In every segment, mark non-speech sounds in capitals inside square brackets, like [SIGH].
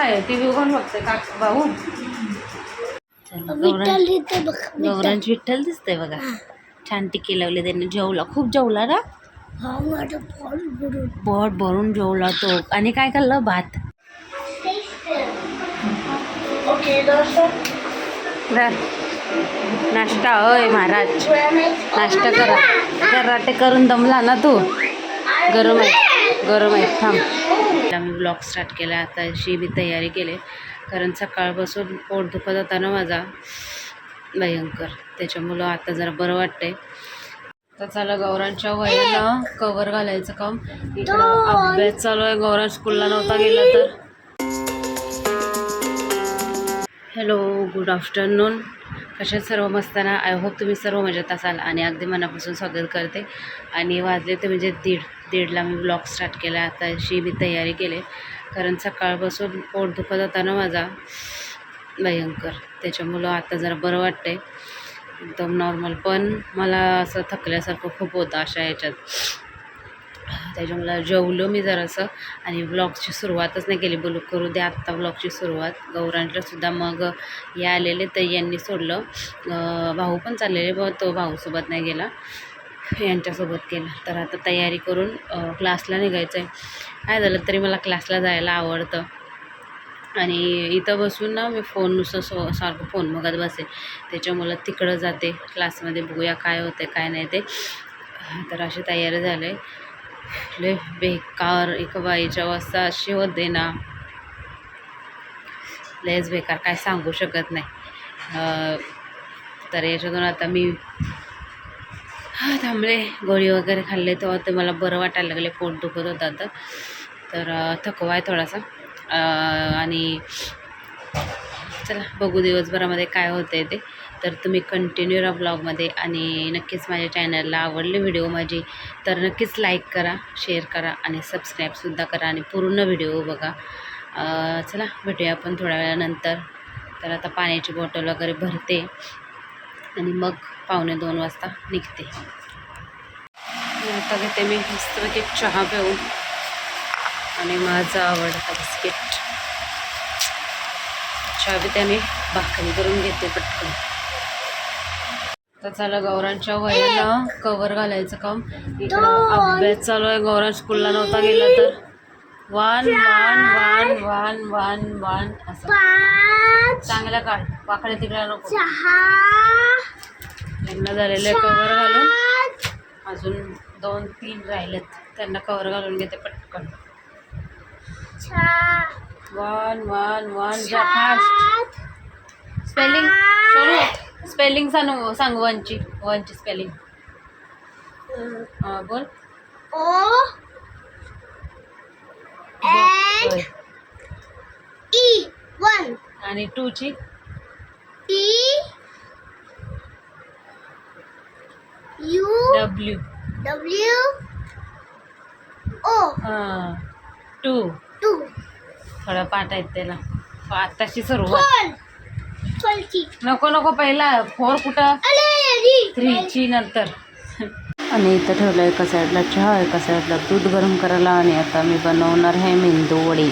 आहे T V कोण बघते का भाऊ गौरांश विठ्ठल दिसतंय बघा. छान टिके लावले त्यांनी जेवला. खूप जेवला ना? हा पोट भरून. जेवला तो. आणि काय खाल्लं? भात. दोस्तों. नाश्ता होय महाराज. नाश्ता करा कराटे करून दमला ना तू? गरम आहे. गरम आहे थांब. आम्ही ब्लॉग स्टार्ट केला आता अशी मी तयारी केली कारण सकाळपासून पोट दुखत होता ना माझा भयंकर. त्याच्यामुळं आता जरा बरं वाटतंय. तर चला गौरांच्या वयाला कवर घालायचं काम. इकडं अभ्यास चालू आहे गौरां स्कूलला नव्हता गेला तर. हॅलो गुड आफ्टरनून कशात सर्व? मस्ताना आय होप तुम्ही सर्व मजेत असाल आणि अगदी मनापासून स्वागत करते. आणि वाजले ते म्हणजे दीड दीडला मी ब्लॉग स्टार्ट केला. आता अशी मी तयारी केली. कारण सकाळपासून पोट दुखत होता ना माझा. भयंकर. त्याच्यामुळं आता जरा बरं वाटतंय. एकदम नॉर्मल पण मला असं थकल्यासारखं खूप होतं अशा याच्यात त्याच्यामुळं जेवलो मी जरासं आणि ब्लॉगची सुरुवातच नाही केली. बोलू करू द्या आत्ता ब्लॉगची सुरुवात. गौरांच्यासुद्धा मग हे आलेले तर यांनी सोडलं भाऊ पण चाललेले ब तो भाऊसोबत नाही गेला. यांच्यासोबत केला. तर आता तयारी करून क्लासला निघायचं आहे काय झालं तरी मला क्लासला जायला आवडतं. आणि इथं बसून ना मी फोन नुसतं सो सारखं फोन बघत बसेल. त्याच्यामुळं तिकडं जाते. क्लासमध्ये बघूया काय होते काय नाही ते. तर अशी तयारी झाले. आहे लय बेकार एक बाईच्या अवस्था अशी होते ना. लयच बेकार काय सांगू शकत नाही. तर याच्यातून आता मी हा थांबले गोळी वगैरे खाल्ले तेव्हा ते मला बरं वाटायला लागले पोट दुखत होतं तर तर थकवा आहे थोडासा. आणि चला बघू दिवसभरामध्ये काय होतं आहे ते. तर तुम्ही कंटिन्यू राहा ब्लॉगमध्ये आणि नक्कीच माझ्या चॅनलला आवडले व्हिडिओ माझी तर नक्कीच लाईक करा शेअर करा आणि सबस्क्राईबसुद्धा करा आणि पूर्ण व्हिडिओ बघा. चला भेटूया आपण थोड्या वेळानंतर. तर आता पाण्याची बॉटल वगैरे भरते आणि मग पावणे दोन वाजता निघते. आता घेते मी मस्तपैकी चहा पिऊन आणि माझा आवडता बिस्किट चहा बी त्याने भाकरी करून घेते पटकन. तर चला गौरांच्या वयानं कवर घालायचं काम. इकडं अभ्यास चालू आहे. गौरांश स्कूलला नव्हता गेला तर. One one one one one one असं. चांगला काढ. वाकडे तिकडे नको. लग्न झालेलं कवर घालून. अजून दोन तीन राहिलेत. त्यांना कवर घालून घेते पटकन. One one one fast spelling spelling सांगू सांग वनची वनची स्पेलिंग. बोल. ओ. N E one. आणि टूची? T U W. W O. Two. Two. थोडं पाठ आहेत त्याला. आताशी सुरुवात. फोरची नको नको पहिला फोर कुठं? थ्रीची नंतर. आणि इथं ठेवलं एका साईडला चहा एका साईडला दूध गरम करायला आणि आता मी बनवणार आहे मेंदू वडी.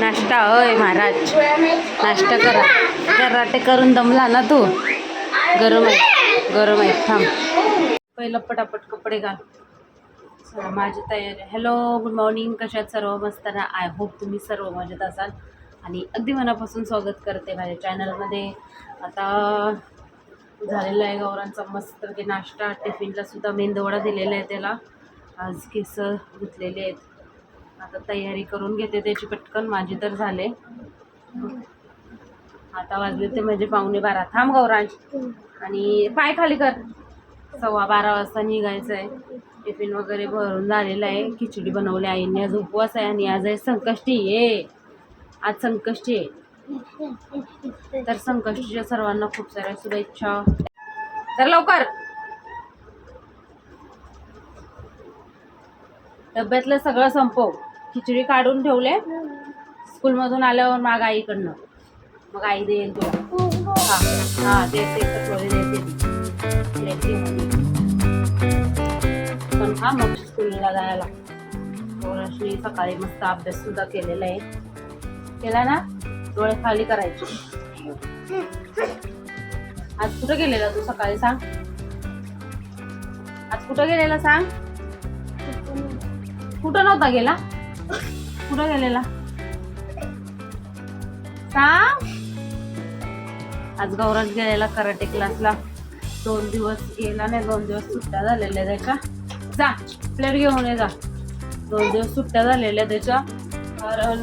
नाश्ता होय महाराज. नाश्ता करा. कराटे करून दमला ना तू? गरम आहे. गरम आहे. थांब. पहिलं पटापट कपडे घाल. चला माझी तयारी हॅलो गुड मॉर्निंग कशात सर्व? मस्त ना? आय होप तुम्ही सर्व मजेत असाल. आणि अगदी मनापासून स्वागत करते माझ्या चॅनलमध्ये आता झालेला आहे गौरांचा मस्त की नाश्ता. टिफिनला सुद्धा मेंदवडा दिलेला आहे त्याला. आज केस धुतलेले आहेत. आता तयारी करून घेते त्याची पटकन. माझी तर झाले. आता वाजले ते म्हणजे पाहुणे बारा. थांब गौरांश. आणि पाय खाली कर. सव्वा बारा वाजता निघायचं आहे टिफिन वगैरे भरून झालेलं आहे. खिचडी बनवली आईने. आज उपवास आहे आणि आज आहे संकष्टी. ये. आज संकष्टी आहे. तर संकष्टीच्या सर्वांना खूप साऱ्या शुभेच्छा. तर लवकर. डब्यातलं सगळं संपव. खिचडी काढून ठेवले. स्कूलमधून आल्यावर माग आईकडनं. मग आई देईल तुला. हो. हा हा देते कटोरी देते ती देते पण हा मग स्कूलला जायला थोडीशी सकाळी मस्त अभ्यास सुद्धा केलेला आहे. केला ना? डोळे खाली करायचे. आज कुठं गेलेला तू सकाळी सांग? आज कुठं गेलेला सांग? कुठं नव्हता गेला? कुठं गेलेला सांग. आज गौरव गेलेला कराटे क्लासला दोन दिवस गेला नाही दोन दिवस सुट्ट्या झालेल्या त्याच्या. जा प्लेट घेऊन ये जा. दोन दिवस सुट्ट्या झालेल्या त्याच्या. कारण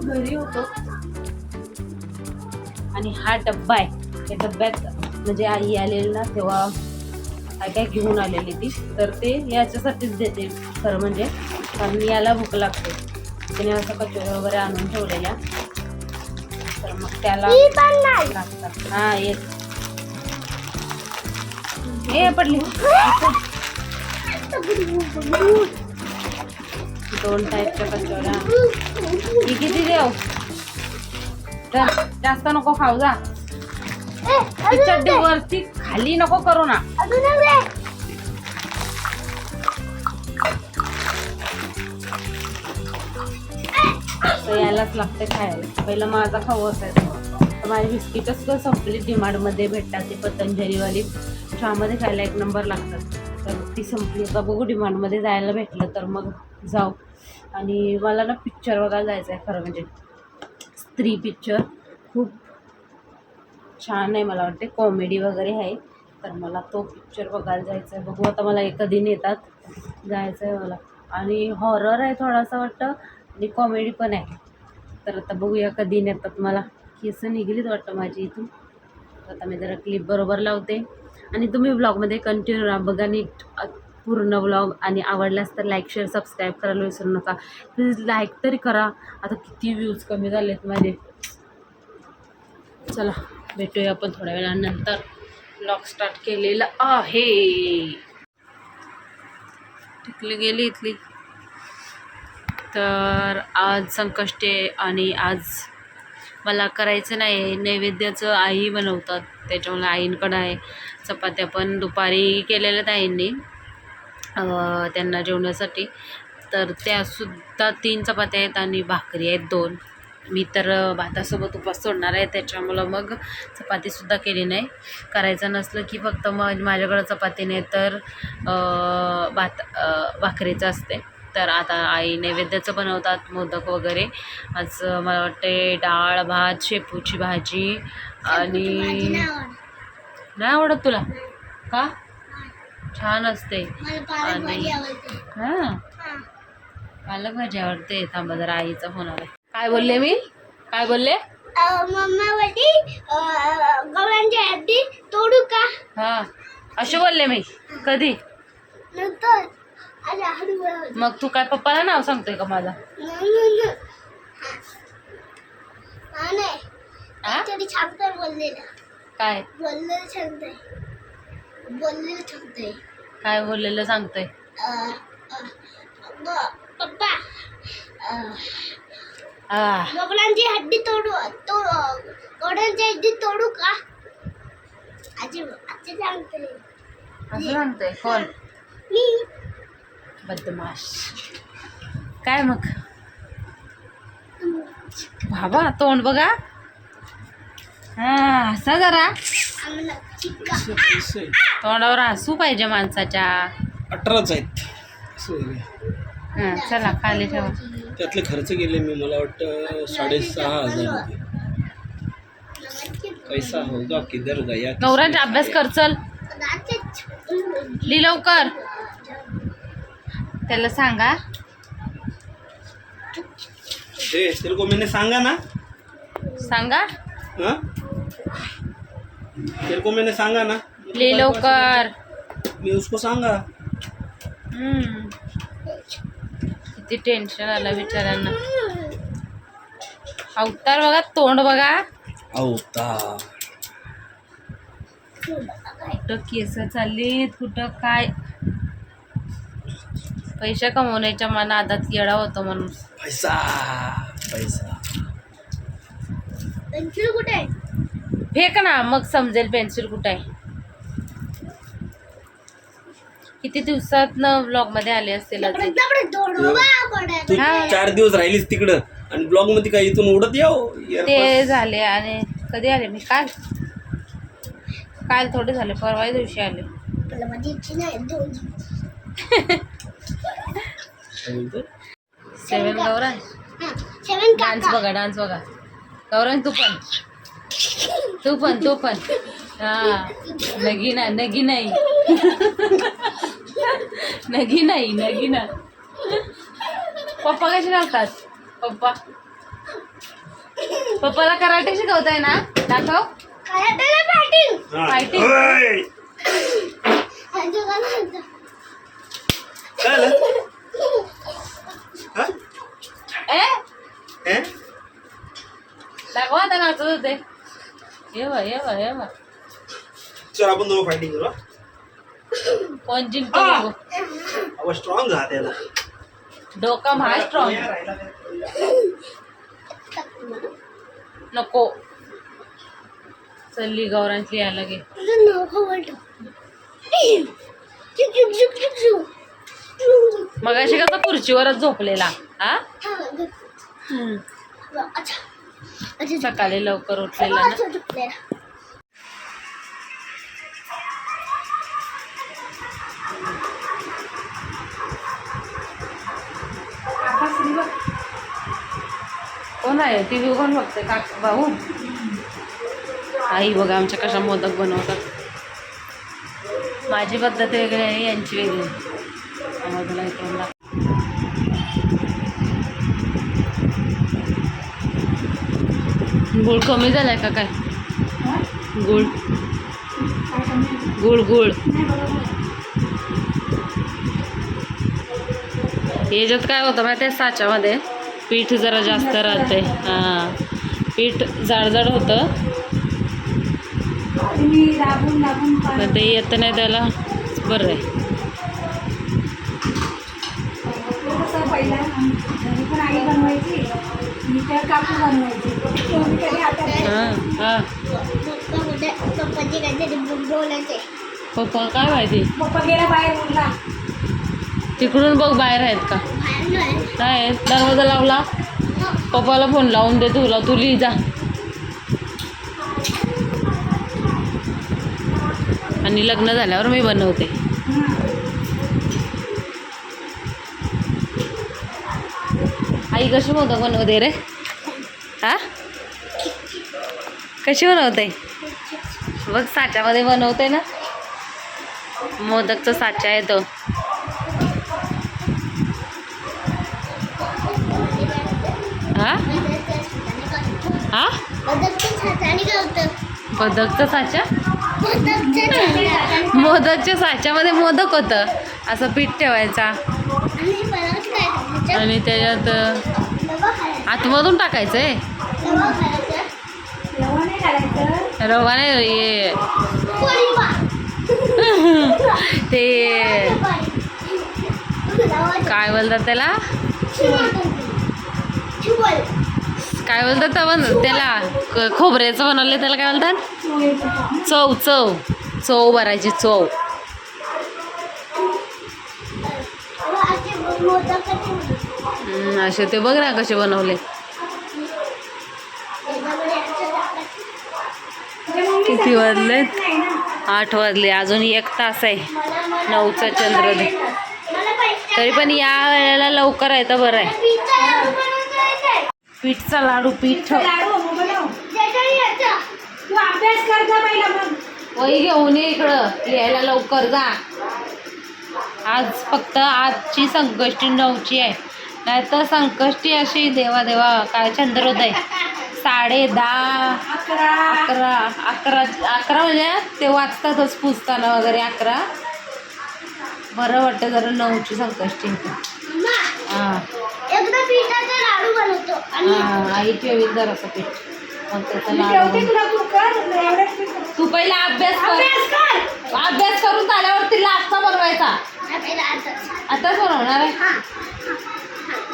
घरी होतो. आणि हा डब्बा आहे. त्या डब्यात म्हणजे आई आलेली ना तेव्हा काय काय घेऊन आलेली ती. तर ते याच्यासाठीच देते. खरं म्हणजे कारण याला भूक लागते. तिने असं कचोऱ्या वगैरे आणून ठेवलेल्या. त्याला लागतात हा येत हे पडली. दोन टाईपच्या कचोऱ्या. ही किती देव? जास्त नको खाऊ जा. वरती खाली नको करू ना. खायलाच लागते खायला. पहिलं माझा खाऊ असायचा. तर माझी बिस्किटच तर संपली. डिमांडमध्ये भेटतात ती पतंजलीवाली. चहामध्ये खायला एक नंबर लागतात. तर ती संपली. आता बघू डिमांडमध्ये जायला भेटलं तर मग जाऊ. आणि मला ना पिक्चर बघायला जायचं आहे खरं म्हणजे. स्त्री पिक्चर खूप छान आहे मला वाटते. कॉमेडी वगैरे आहे. तर मला तो पिक्चर बघायला जायचा आहे. बघू आता मला एक कधी नेतात. जायचं आहे मला. आणि हॉरर आहे थोडासा वाटतं. आणि कॉमेडी पण आहे. तर आता बघूया कधी नेतात मला. केस निघलीच वाटतं माझी इथून. आता मी जरा क्लिप बरोबर लावते. आणि तुम्ही ब्लॉगमध्ये कंटिन्यू राहा. बघा नीट पूर्ण ब्लॉग आणि आवडल्यास तर लाईक शेअर सबस्क्राईब करायला विसरू नका. प्लीज लाईक तरी करा. आता किती व्ह्यूज कमी झालेत माझे. चला भेटूया आपण थोड्या वेळानंतर. ब्लॉग स्टार्ट केलेला आहे. टिकली गेली इथली. तर आज संकष्टे आणि आज मला करायचं नाही. नैवेद्याचं आई बनवतात. त्याच्यामुळे आईंकडं आहे. चपात्या पण दुपारी केलेल्या आईंनी त्यांना जेवण्यासाठी तर त्यासुद्धा तीन चपात्या आहेत आणि भाकरी आहेत दोन. मी तर भातासोबत उपास सोडणार आहे. त्याच्यामुळं मग चपातीसुद्धा केली नाही. करायचं नसलं की फक्त मग माझ्याकडं चपाती नाही तर भात भाकरीचं असते. तर आता आई नैवेद्याचं बनवतात मोदक वगैरे. आज मला वाटते डाळ भात शेपूची भाजी आणि नाही आवडत. तुला? का? छान असते. आणि- हां. पालक भाजी आवडते. थांबा जरा आईचा फोन आलाय. काय बोलले मी? काय बोलले? मम्मा तोडू का? हां. असे बोलले मी. कधी? नंतर. मग तू काय पप्पाला नाव सांगतोय का माझा. हा काय? बोललेलं छानतंय बोललेलं छानतंय काय बोललेलं सांगतोय? पप्पा गबरांची हड्डी तोडू तो गोड्यांची हड्डी तोडू का? आजी आजी सांगते. असं सांगतोय कोण मी बदमाश. काय मग? बाबा तोंड बघा. हा हसा जरा. तोंडावर हसू पाहिजे माणसाच्या. अठराच आहेत. हा चला खाली ठेवा. त्यातले खर्च केले मी मला वाटतं साडेसहा हजार रुपये पैसा होगा किधर गया गौरांचा अभ्यास कर चल. ली लवकर. त्याला सांगा. मैंने सांगा ना. सांगा. हाँ? सांगा ना. ली लवकर. मी उसको सांगा. हम्म. किती टेन्शन आलं बिचाऱ्यांना. अवतार बघा तोंड बघा. अवतार. कुठं केस चाललीत कुठं काय? पैसे कमवण्याच्या मना नादात येडा होतो माणूस. पैसा पैसा. पेन्सिल कुठे आहे? फेक ना मग समजेल पेन्सिल कुठं आहे. किती दिवसात न ब्लॉगमध्ये आले असतील अजून. तू हा. चार दिवस राहिलीस तिकडं आणि ब्लॉगमध्ये काय इथून उडत याव ते झाले आणि कधी आले? मी काल. काल थोडे झाले परवा दिवशी आले. मला माझी इच्छा नाही दोन [LAUGHS] सेवन गौरांश सेवन डान्स बघा डान्स बघा. गौरांश तू पण. तू पण तू पण. हा. नगी ना नगी नाही. नगी नाही नगी ना. पप्पा कसे घालतात? पप्पा. पप्पाला कराटे शिकवताय ना? दाखव. Fighting. ए? दाखवा आता नाचत होते. ये बा ये बा ये बा चल आपण दोघं फायटिंग करू हा? कोण जिंकतो हा. बघू. स्ट्रॉंग हा डोका म्हा स्ट्रॉंग नको. चल्ली गौरांची यायला गे मग अशी कसं खुर्चीवरच झोपलेला हा? ग- अच्छा अच्छा सकाळी लवकर उठलेला ना. कोण आहे? टी व्ही कोण बघते का भाऊ? आई बघा आमच्या कशा मोदक बनवतात. माझी पद्धत वेगळी आहे यांची वेगळी. आहे. आम्हाला इकडून दाख- गुळ कमी झालाय का काय? गुळ. गुळ गुळ. याच्यात काय होतं माहिती आहे साच्यामध्ये. पीठ जरा जास्त राहते हां. पीठ जाडजाड होतं. पण ते येत नाही त्याला. बरं आहे. हां हां पप्पा कुठे पप्पाची काहीतरी बोलायचे पप्पा काय माहिती? पप्पा गेला बाहेर म्हणला तिकडून बघ बाहेर आहेत का? नाही दरवाजा लावला. पप्पाला फोन लावून दे तुला तू लिही जा. आणि लग्न झाल्यावर मी बनवते. आई कशी मोदक बनवते रे? हा? कशी बनवते? बघ साच्यामध्ये बनवते ना. मोदकचा साचा आहे तो. हा? हा? बदकचा साचा मोदकच्या साच्यामध्ये मोदक होतं. असं पीठ ठेवायचा. आणि त्याच्यात आतमधून टाकायचं आहे रवा नाही हे [LAUGHS] ते काय बोलतात त्याला? काय बोलतात त्या बन त्याला? क- खोबऱ्याचं बनवलं त्याला काय बोलतात? चव चव. चव भरायची चव. मोदक असे ते बघ ना कसे बनवले. किती वाजलेत आठ वाजले. अजून एक तास आहे. नऊचा चंद्रोदय तरी पण या वेळेला लवकर आहे तर बरं आहे. पीठचा लाडू पीठ. वही घेऊन ये इकडं. लिहायला लवकर जा. आज फक्त आजची संकष्टी नऊची आहे. नाहीतर संकष्टी अशी देवा देवा काय चंद्रोदय? साडे दहा अकरा. अकरा अकरा म्हणजे ते वाचतातच पुसताना वगैरे अकरा. बरं वाटतं जरा नऊची संकष्टी. हां. हां आई पीठ. मग त्याचा लाडू. तुला तू पहिला अभ्यास कर. अभ्यास कर. अभ्यास करून झाल्यावरती लास्टचा बनवायचा. आपल्याला आताच बनवणार आहे?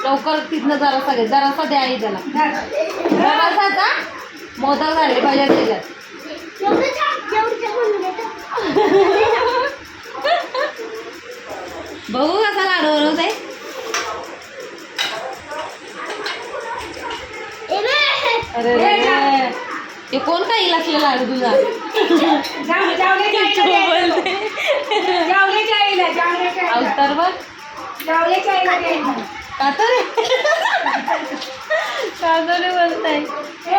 लवकर तिथनं जरासा घे जरासा द्या आई त्याला धर. जरासा का मोदक झाले पाहिजे त्याच्यात बघू कसा लाडू बनवत आहे अरे. हे कोण काही असले लाडू तुझा. अवतार बघ. कातर कातर बोलताय.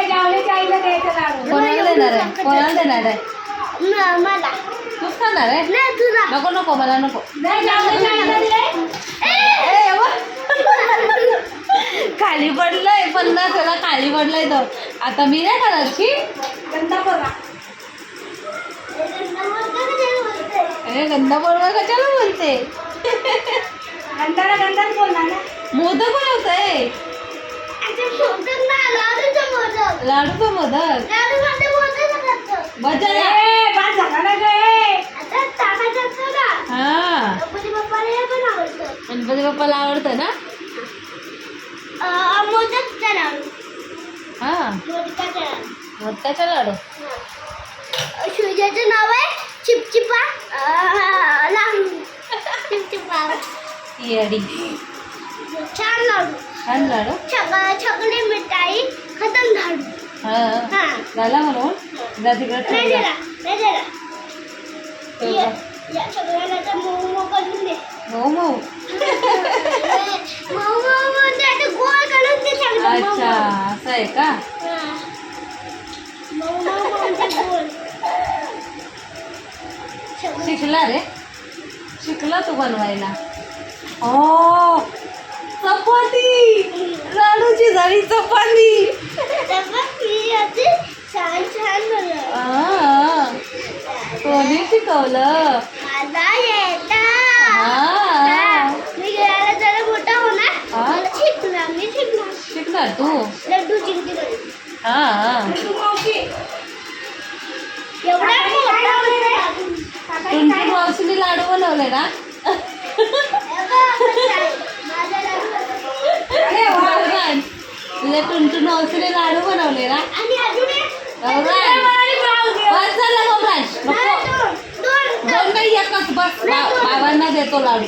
जावल्याच्या आईला द्यायचं लाडू. कोणाला देणार आहे? कोणाला देणार आहे? न- मला तूच खाणार आहे? नाही तुला. नको नको मला नको. नाही, जावल्याच्या आईला दिलंय. ए, वा. खाली पडलंय पन्नास वेळा खाली पडलाय तो. आता मी नाही खाणार शी गंधा बघा. ए गंदा बरोबर कशाला बोलते? गंधाला गंधाच बोलणार ना. मोदक बनवतंय? लाडू का मोदक. हा. गणपती बाप्पाला आवडतं. ना? मोदकचा लाडू हा. मोदकाचा लाडू. सूर्याचं नाव आहे चिपचिपा लाडू. चिपचिपा. येडी. गोल करून दे सगळं मऊ अच्छा असं आहे का शिकला रे. शिकला तू बनवायला. हो चपाती. लाडूची झाली चपाती. हा. कोणी शिकवलं. हा. मी गिळायला जरा मोठा होणार. हा? मला शिकणार तू. हा तुमची? मावशीने लाडू बनवले ना? तुझ्या टुनटुन मावशीने लाडू बनवले ना? आणि अजून एक गौरान मला ब्लाऊज घे. बस झालं गौरान नको दोन दोन दोन नाही एकच बस बा- बाबांना देतो लाडू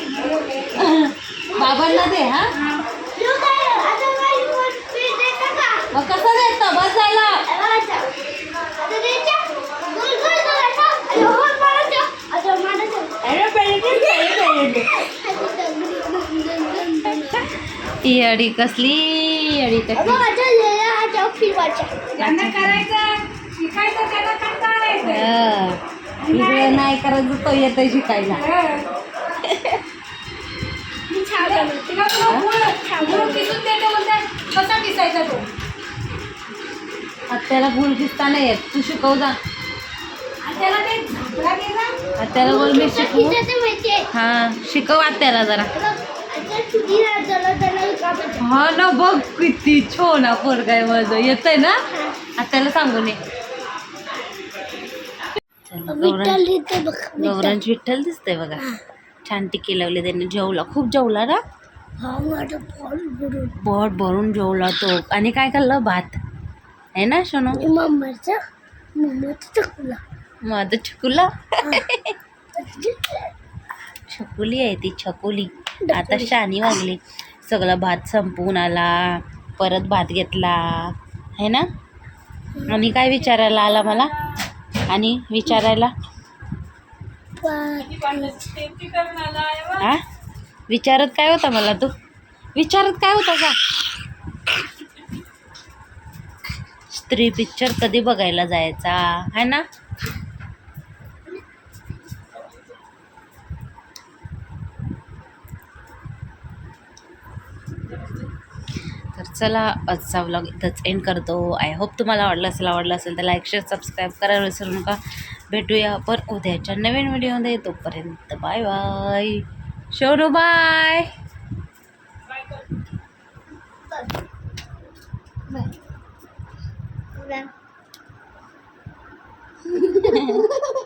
बाबांना दे हा देऊ काय? आता काही वर पीठ देतं का? मग कसं देतो बस झालं अच्छा. त्यांना कंटाळा येतोय. हा. इकडे नाही. करायचं तो येतोय शिकायला. हं. तो? आत्याला गुळ किसता नाही येत. तू शिकव जा. ते आत्याला बोल मी शिकवू? हा शिकव आत्याला जरा. हा ना बघ किती छो ना पोरगाय माझं. येतंय ना? आत्याला सांगून ये चला, गौरांश विठ्ठल. दिसतंय बघा. छान टिके लावले त्याने जेवला. खूप जेवला ना? हा पोट भरून. जेवला तो. आणि काय खाल्लं? भात. आहे ना सोनू? मम्माचं मम्माचं चकला. माझं छकुला [LAUGHS] छकुली आहे ती छकुली आता शानी वागली. सगळा भात संपवून आला परत भात घेतला. है ना? आणि काय विचारायला आला मला? आणि विचारायला? हा? विचारत काय होता मला तू? विचारत काय होता का स्त्री पिक्चर कधी बघायला जायचा? है ना तर चला आजचा व्लॉग इथंच एंड करतो. आय होप तुम्हाला आवडलं असेल आवडलं असेल तर लाईक शेअर सबस्क्राईब करायला विसरू नका. भेटूया आपण उद्याच्या नवीन व्हिडिओमध्ये तोपर्यंत बाय बाय शोनू बाय Bye. [LAUGHS]